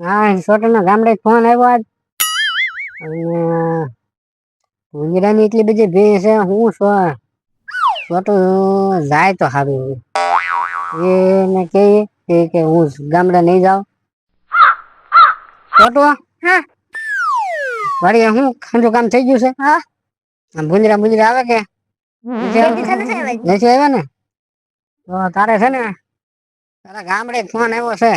હા છોટા નો ગામડે ફોન આવ્યો આજ. અને ગુજરાતની એટલી બધી ભીડ છે હું છો છોટું જાય તો સારું એને કહીએ કે કે હું ગામડે નહીં જાઉં. છોટું હા. વળી હું ખાંડું કામ થઈ ગયું છે? હા. ભૂંજરા ભૂંજરા આવે કે? નથી આવ્યા? ને? તો તારે છે ને તારા ગામડે ફોન આવ્યો છે.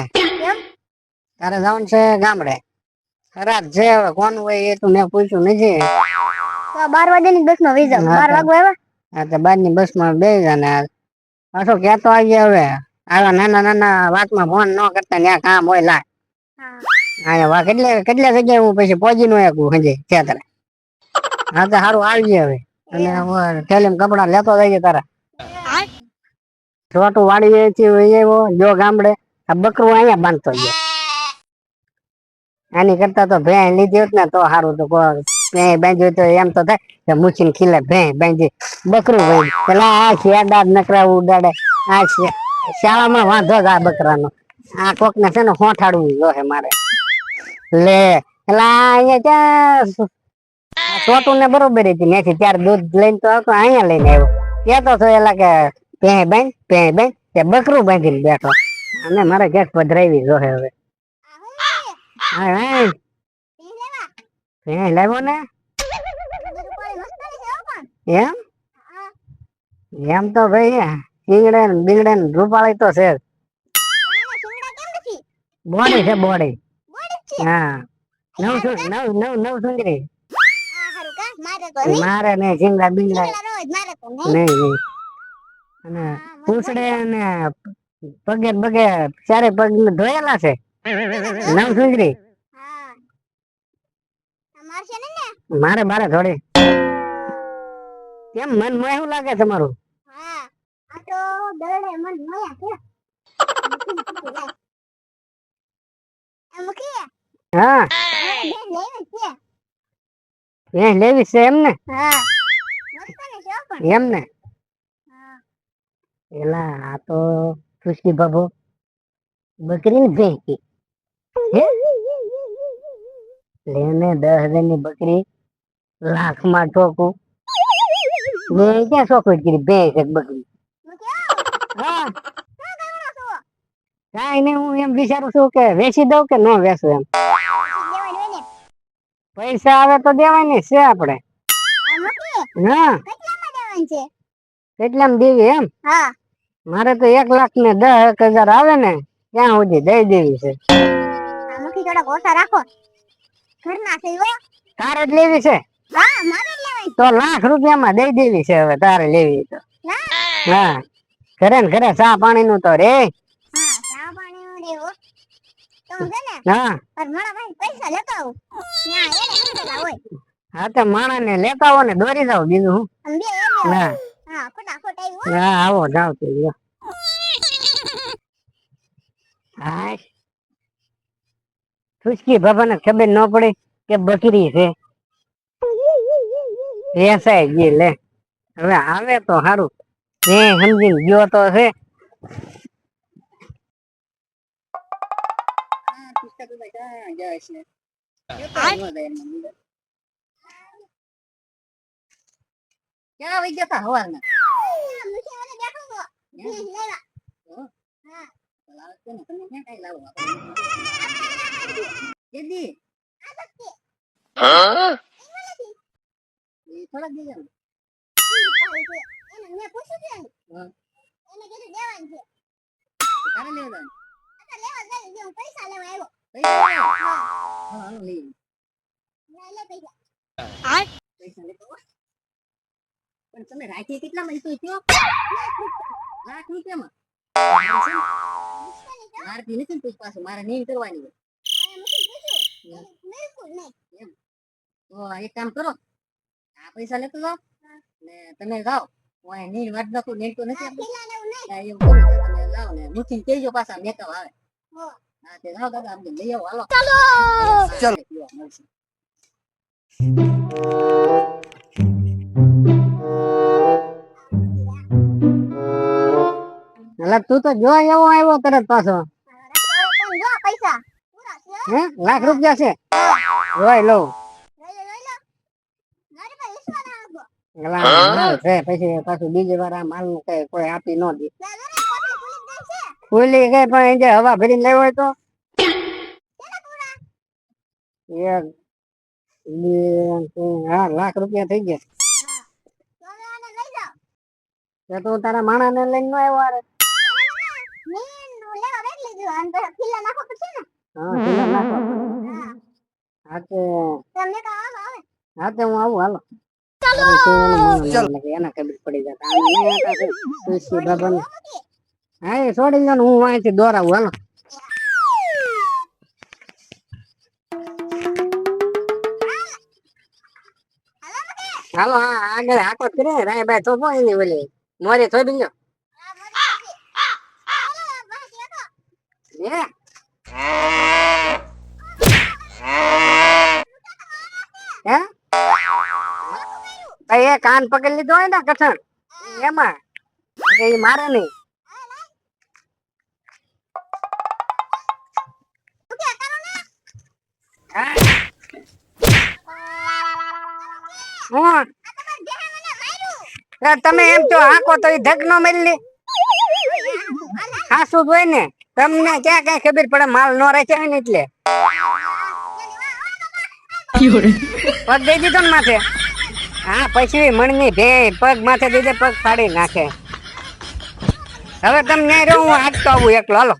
તારે જવાનું છે ગામડે. ખરાબ છે હવે કોણ હોય એ તો મેં પૂછ્યું નથી. બાર વાગે બાર વાગ્યાની બસમાં હા, બાર તો. વાગવા આવ્યા? આ તો બારની બસમાં બે જણા. પાછો કહેતો આવી હવે? આવા નાના નાના વાતમાં ફોન ન કરતા ત્યાં કામ હોય લાય. અહીંયા વા કેટલે કેટલા જગ્યાએ હું પછી પહોંચી નો એક હજી ત્યાં હા તો સારું આવજે હવે. અને હું કપડા લેતો જઈએ તારા. છોટું વાળી થી એવો જો ગામડે. આ બકરું અહીંયા બાંધતો ગયો. આની કરતા તો ભેં લીધી હોત ને તો સારું તો ભેં બાંધ્યું તો એમ તો થાય કે મૂછીને ખીલે ભેં બાંધી. બકરું ભાઈ પેલા આ શેરદાર નકરા ઉડાડે. આ શાળામાં વાંધો જ આ બકરાનો. આ કોક ને છે ને હોઠાડવું જોહે મારે. લે, પેલા અહીંયા ત્યાં છોટું ને બરોબર હતી. ત્યાંથી ત્યારે દૂધ લઈને તો આવતો અહીંયા લઈને આવ્યો. કેતો તો એલા કે ભેં બાંધ ભેં બાંધ, કે બકરું બાંધીને બેઠો. અને મારે ગેસ પધરાવી જોહે હવે. હા હે ભેં લાવ્યો ને એમ એમ તો ભાઈ ચીંગડે ને બીંગડે ને રૂપાળી તો છે બોડી છે બોડી હા નવ નવ નવ નવ સુંદરી મારે ને ચીંગડા બીંગડા નહીં નહીં અને પૂછડે ને પગે પગે ચારે પગ ધોયેલા છે નવ સુંદરી મારે મારે થોડી. કેમ મનમાં એવું લાગે તમારું હા. લેવી છે. એમ ને? એમ ને? એલા આ તો ખુશકી બાબુ. બકરી ને ભેંકી. લેને દસ હજારની બકરી લાખમાં ઠોકું. મેં ક્યાં ચોકલેટ કરી? બે એક બકરી. હા. કાંઈ નહીં હું એમ વિચારું છું કે વેચી દઉં કે ન વેચું એમ. પૈસા આવે તો દેવાય ને છે આપણે હા. કેટલામાં દેવી એમ? હા. મારે તો એક લાખ ને દસ હજાર આવે ને ત્યાં સુધી દઈ દેવી છે. આમાંથી થોડાક ઓછા રાખો. ઘરના છે હો. તારે જ લેવી છે? હા મારે જ લેવાય. તો લાખ રૂપિયામાં દઈ દેવી છે હવે તારે લેવી તો. હા. ઘરે ને ઘરે ચા પાણી નું તો રે. હા ચા પાણી નું હું. હા પૈસા લેતો હા તો ને આવો ને દોરી જાવ બીજું હું. બે હા. હા હા આવો જાવ તો ખુશકી બાબાને ખબર ન પડી કે બકરી છે. વેસાય ગઈ લે. હવે આવે તો સારું એ સમજી ગયો તો છે. ક્યાં વઈ ગયા તા હવારના મુખી મને બેઠો તો લેવા જલ્દી થોડાક દીધા એને મેં પૂછ્યું છે હા. એને કીધું દેવાનું છે તારે લેવા આ લેવા જાય છે હું પૈસા લેવા આવ્યો પૈસા હા હાલો લઈ લે લે પૈસા પૈસા લેતો આવો. પણ તમે રાખી કેટલામાં મારથી નથી ને પાછું મારે નહીં કરવાની હોય એક કામ કરો આ પૈસા લેતો જાઓ ને તમે જાઓ. હું અહીં નીર વાટ નાખું નીર તો નથી એવું કરું તમે લાવો ને મૂકીને કહેજો પાછા મેકઅપ આવે. હા તે જાઓ દાદા આપણે લઈ આવો હાલો. ચાલો! ચાલો. મળશે. એટલે તું તો જો એવો આવ્યો તરત પાછો. હે? લાખ રૂપિયા છે? જોઈ લઉં. પછી પાછું બીજી વાર આ માલનું કઈ કોઈ આપી ન દે. ખુલી ગઈ પણ જે હવા ભરીને લેવો હોય તો? એક બે હા લાખ રૂપિયા થઈ ગયા. તો તારા માણા ને લઈને ન આવ્યો લેવા અને પછી ખીલા નાખો પડશે ને હા નાખો હા હા તે તમને કહો આવો આવે હા તે હું આવું હાલો એને ખબર પડી. તુલસી બાબાને હા એ છોડી દો હું અહીંથી દોરાવું હાલો હાલો હા આગળ હાકો કરે રાય ભાઈ તો કોઈ નહીં બોલે મોરે થોડી ગયો હે હે ભાઈ એ કાન પકડી લીધો હોય ને કઠણ એમાં. એટલે ઈ મારે નહીં. હા. હું. એ તમે એમ તો હાકો તો ઈ ધક નો મેલી હાસું હોય ને તમને ક્યાં કઈ ખબર પડે માલ નો રહે છે ને એટલે. પગ દઈ દીધો ને માથે. હા, પછી મણની ભે પગ માથે દીધે પગ ફાડી નાખે. હવે તમને રહો, હું હાંચતો આવું એકલો. હાલો.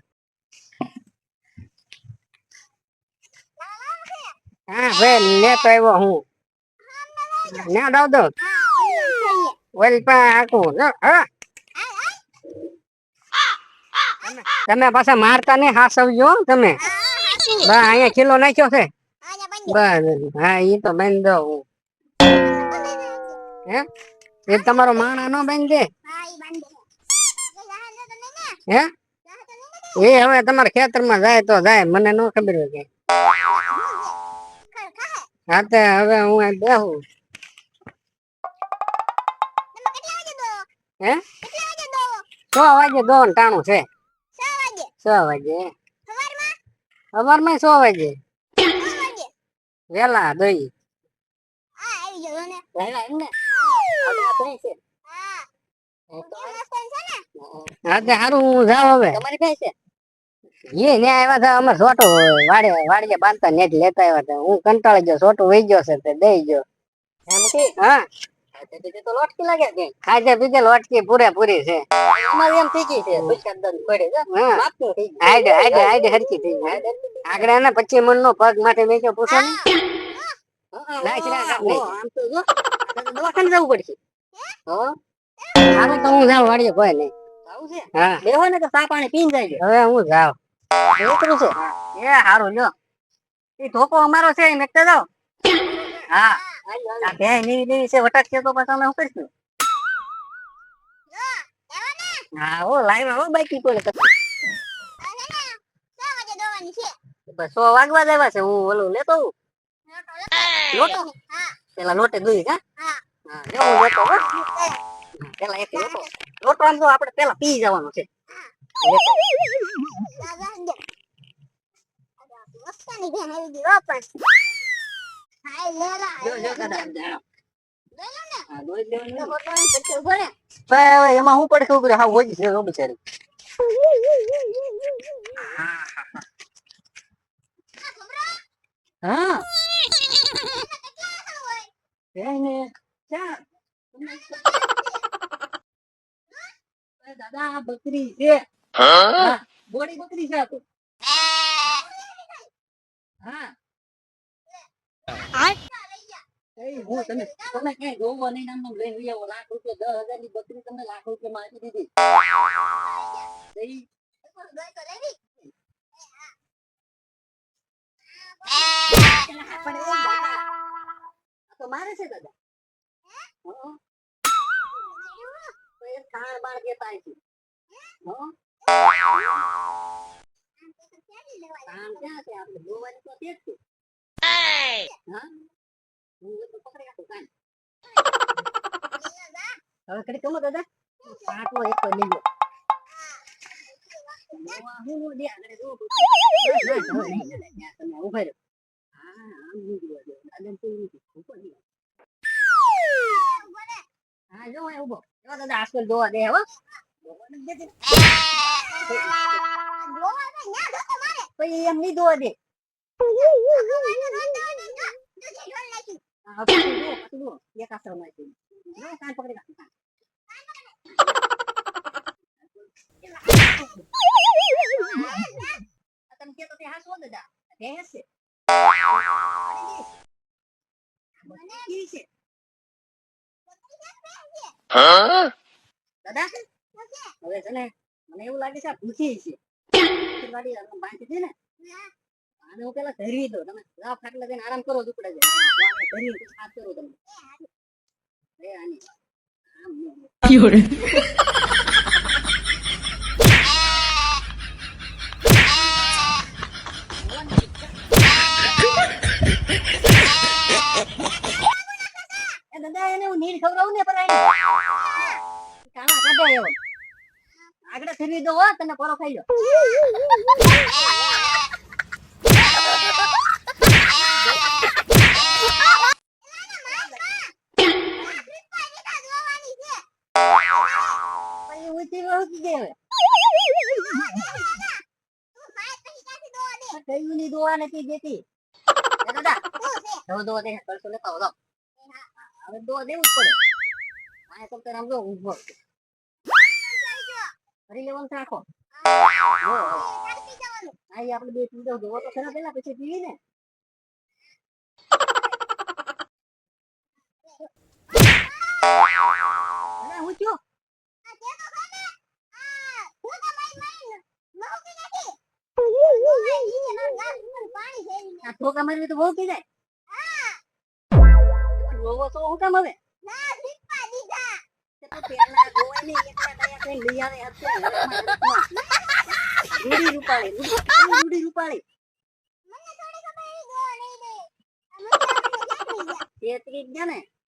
હા ભાઈ લેતો આવ્યો હું. ના દાવ દો. ઓલ પણ આખું હા. તમે- પાછા મારતા નહીં હા સમજો તમે. બા, અહીંયા કિલો નાખ્યો છે. બસ હા એ તો બંધ દો હું? એ તમારો માણા નો દે હે? એ હવે તમારા ખેતરમાં જાય તો જાય મને ન ખબર હોય કે. હા તે હવે હું અહીં બેહું. હે? છ વાગે દો ટાણું છે. છ વાગે. સવારમાં છ વાગે. વેલા દઈ. વેલા એમ ને? આપણે આ ભેંસ છે. હા તે સારું હું. જાઉં હવે તમારી ભેંસ છે? એ ને આવ્યા હતા અમે સોટો વાડે વાડીએ બાંધતા નેટ લેતા આવ્યા હતા હું કંટાળી ગયો સોટો વહી ગયો છે તે દઈ ગયો. હા. તો લોટકી લાગે છે ખાજે પીજે લોટકી પૂરેપૂરી છે. અમારે એમ ગઈ છે હાઈડે હાઈડે હાઈડે હરખી થઈ ગઈ. આગળ એને પચીસ મણ નો પગ માટે મેં પૂછો ને. દવાખાને જવું પડશે. હારું તો હું જાઉં વાડીએ કોઈ નહીં. હા. બેહો ને તો ચા પાણી પીને જાય હવે હું જાઉં. એટલું છે. એ સારું લ્યો. એ ધોકો અમારો છે એ મેકતા જાઓ. હા. આ ભેં નીવી નીવી છે વટકશે તો પછી અમે શું કરીશું? હા હો લાઈવ હો બાકી પડે બસ સો વાગવા જ છે હું ઓલું લેતો. લોટો? પેલા લોટે કા હા. પેલા એક લોટો લોટો આમ તો આપણે પેલા પી જવાનો છે ને. એમાં હું પડે ખબર હા હોય છે બિચારી હા એને એ દાદા આ લઈને આવો લાખ રૂપિયા દસ હજાર બકરી તમને લાખ રૂપિયા માં દીધી એ મારે છે, દાદા. હા કામ ક્યાં છે આપણે જોવાની તો હા તો ઊભા રહ્યો હા આમ નહીં જોવા દે ઉપર નહીં હા જો અહીં ઊભો. જો દાદા આજકાલ જોવા દે હો. પછી એમ નહીં જોવા દે. હા, પાછું જુઓ, પાછું જુઓ. એક આસરો નાખી જો, કાન પકડી રાખ, કાન. આ તમે કહેતો તે હાચું હો દાદા. આ ભેંસ છે. કેવી છે? દાદા હવે છે ને મને એવું લાગે છે આ ભૂખી છે ખેતીવાડી આમ બાંધી છે ને આને હું પેલા ધરવી દઉં તમે જાઓ ખાટલા જઈને આરામ કરો ઝૂંપડે જઈને. આને ધરી સાફ કરું તમને એ આની આમ નહીં. દાદા નીર ખવડાવું ને એને કાણા કાઢો એવો દો તને પોરો ખાઈ લો કયું ની દોવા નથી દેતી. હવે દો દેવું પડે. આ તો ફરી લેવાનું રાખો આખો? જો, આ આપણે બે પી દઉં ખરા પેલા પછી પીવી ને. હું થયો? આ ઠોકા મારી તો બહુ પી જાય જોવો હું કામ હવે? તે તો પેલા જોવાય નહીં એકલા દયા કરીને લઈ આવે અત્યારે રૂડી રૂપાળી રૂડી રૂપાળી. તેત્રીસ ગયા ને?